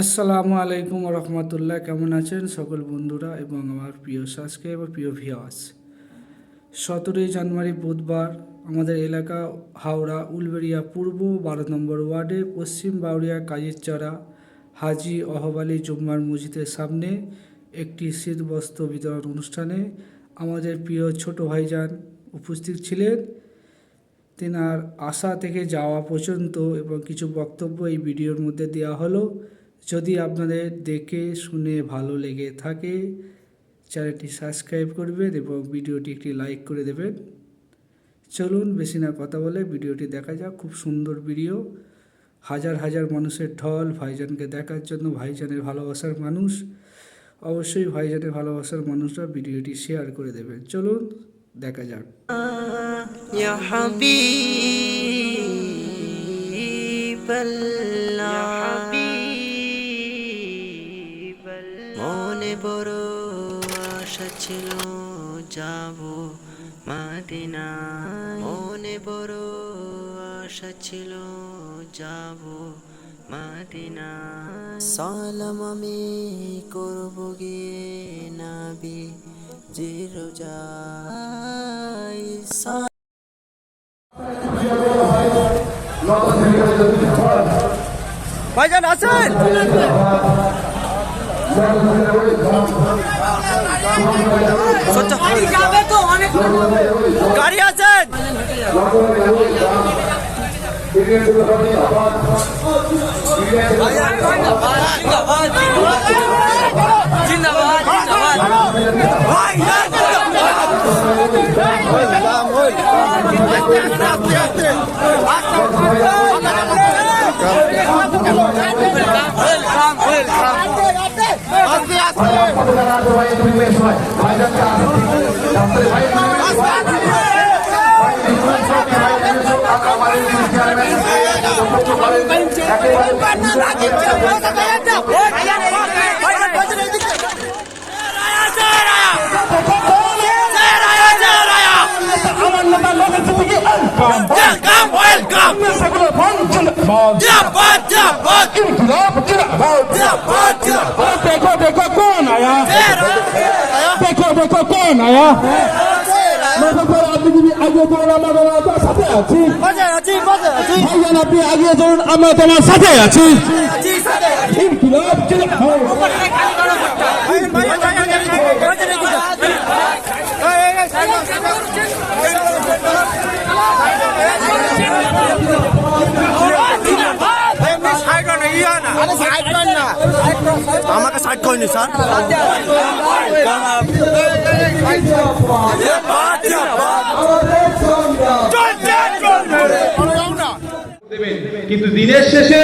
আসসালামু আলাইকুম রহমতুল্লাহ কেমন আছেন সকল বন্ধুরা এবং আমার প্রিয় সাবস্ক্রাইবার প্রিয় ভিওয়াস সতেরোই জানুয়ারি বুধবার আমাদের এলাকা হাওড়া উলবেড়িয়া পূর্ব বারো নম্বর ওয়ার্ডে পশ্চিম বাউরিয়া কাজিরচড়া হাজি অহবালি জুম্মার মসজিদের সামনে একটি শীতবস্ত্র বিতরণ অনুষ্ঠানে আমাদের প্রিয় ছোট ভাইজান উপস্থিত ছিলেন। তেনার আসা থেকে যাওয়া পর্যন্ত এবং কিছু বক্তব্য এই ভিডিওর মধ্যে দেওয়া হলো। যদি আপনাদের দেখে শুনে ভালো লেগে থাকে চ্যানেলটি সাবস্ক্রাইব করবেন এবং ভিডিওটি একটি লাইক করে দেবেন চলুন বেশি না কথা বলে ভিডিওটি দেখা যাক খুব সুন্দর ভিডিও হাজার হাজার মানুষের ঢল ভাইজানকে দেখার জন্য ভাইজানের ভালোবাসার মানুষ অবশ্যই ভাইজানের ভালোবাসার মানুষরা ভিডিওটি শেয়ার করে দেবেন চলুন দেখা যাক يا حبيب الله যাব মাদিনা। মনে বড় আশা ছিল যাব মাদিনা। সালাম আমি করব গিয়ে নাবি জিরো যাই ভাইজান আছেন যাবে তো অনেক গাড়ি আছেন ওয়েলকাম ওয়েলকাম ভাই আপনাদের যারা আছে ভাই তুমি বেশ ভাই ভাইজানকে আসুন ডাক্তার ভাই একেবারে আমরা তোমার সাথে আছি আমাকে সাইড করিনি স্যার কিন্তু দিনের শেষে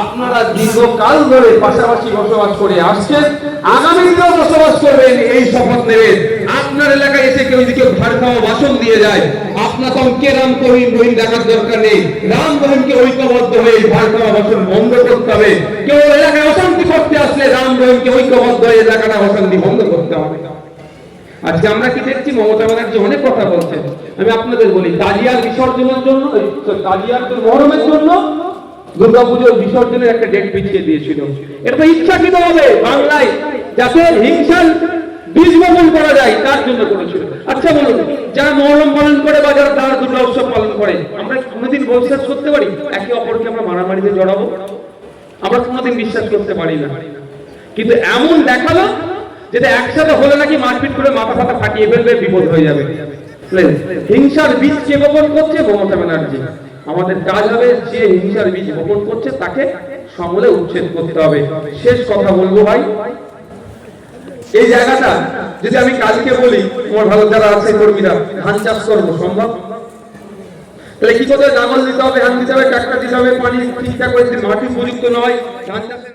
আপনারা দীর্ঘকাল ধরে পাশাপাশি বসবাস করে আসছেন আগামী দিনেও বসবাস করবেন এই শপথ নেবেন। আপনার এলাকায় এসে কেউ যদি কেউ ভার খাওয়া বাসন দিয়ে যায় কে রাম রহিম দেখার দরকার নেই? রাম রহিমকে ঐক্যবদ্ধ হয়ে বাসন বন্ধ করতে হবে। কেউ এলাকায় অশান্তি করতে আসলে রাম রহিমকে ঐক্যবদ্ধ হয়ে এলাকাটা অশান্তি বন্ধ করতে হবে। আজকে আমরা কি দেখছি? মমতা ব্যানার্জি অনেক কথা বলছেন। আমি আপনাদের বলি তাজিয়ার বিসর্জনের জন্য তাজিয়ার মহরমের জন্য দুর্গাপুজোর বিসর্জনের একটা ডেট পিছিয়ে দিয়েছিল। এটা তো ইচ্ছাকৃত হবে বাংলায় যাতে হিংসার বীজ বপন করা যায়, তার জন্য করেছিল আচ্ছা বলুন, যারা মহরম পালন করে বা যারা তার দুর্গা উৎসব পালন করে, আমরা কোনোদিন করতে পারি? একে অপরকে আমরা মারামারিতে জড়াবো? আমরা কোনোদিন বিশ্বাস করতে পারি না। কিন্তু এমন দেখাল যেটা একসাথে হলে নাকি মারপিট করে মাথা ফাতা ফাটিয়ে ফেলবে, বিপদ হয়ে যাবে। হিংসার বীজ কে বপন করছে মমতা ব্যানার্জি? আমাদের কাজ হবে যে হিংসার বীজ বপন করছে, তাকে সমলে উচ্ছেদ করতে হবে। শেষ কথা বলব ভাই এই জায়গাটা যদি আমি কালকে বলি, তোমার ভালো যারা আছে কর্মীরা, ধান চাষ করব, সম্ভব তাহলে কি করতে? লাঙল দিতে হবে ধান দিতে হবে, ট্রাক্টর দিতে হবে, পানি ঠিকঠাক করে মাটি উপযুক্ত নয়, ধান চাষের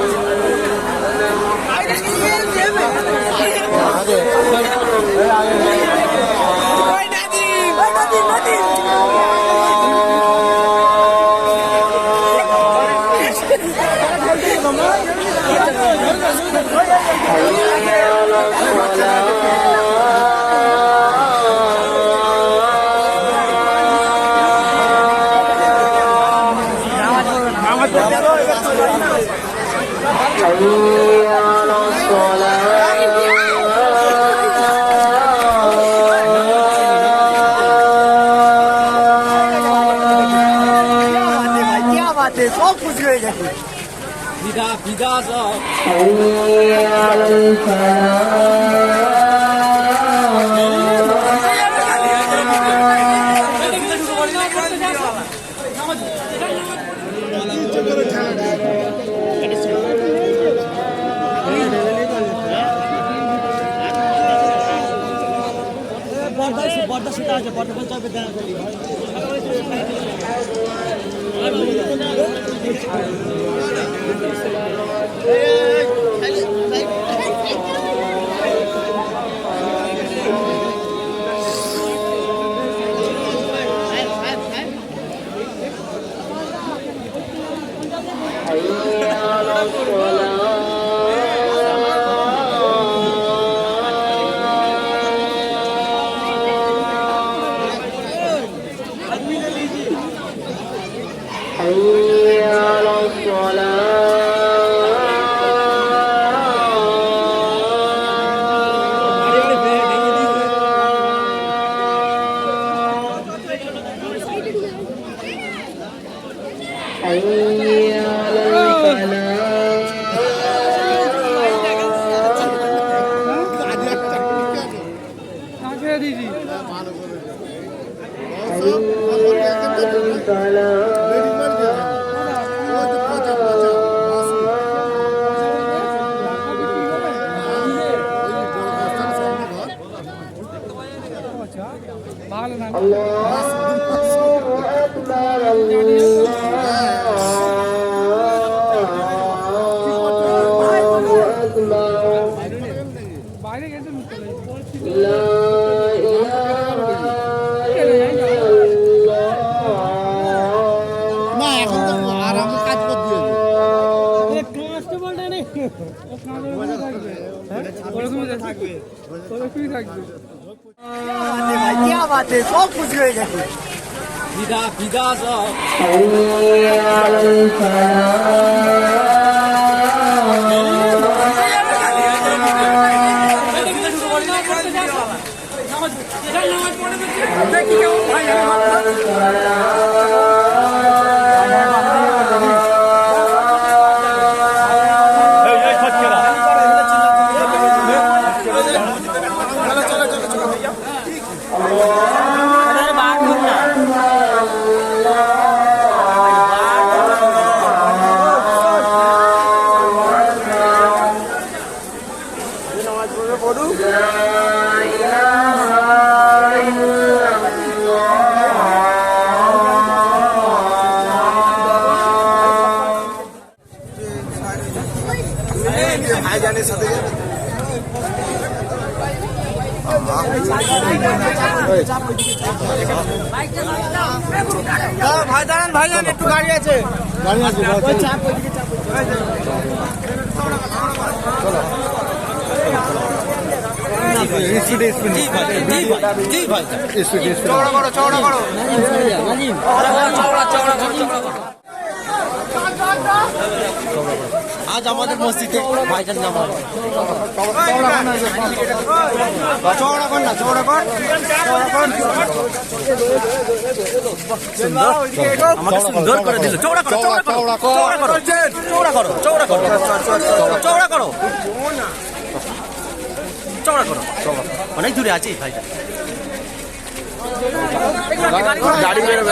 সব খুশি হয়ে গেছে। বিদা বিদা সব পর্দা সুতা আছে পর্দা বলতে হবে Yeah. aí. না এখন তো আরামে কাজ করতে সব খুশি হয়ে গেছে গাড়ির সাথে ভাই দাঁড়ান ভাই দাঁড়ান একটু গাড়ি আছে গাড়ি আছে স্পিড স্পিড করো চওড়া করো চওড়া চওড়া আজ আমাদের মসজিদে ভাইজান নামাজ চওড়া কর না চওড়া কর চওড়া কর আমাকে সুন্দর করে দিল। চৌড়া করো চৌড়া করো চৌড়া করো। চৌড়া করো চৌড়া করো চৌড়া করো। অনেক দূরে আছি ভাইজান গাড়ি বেরোবে।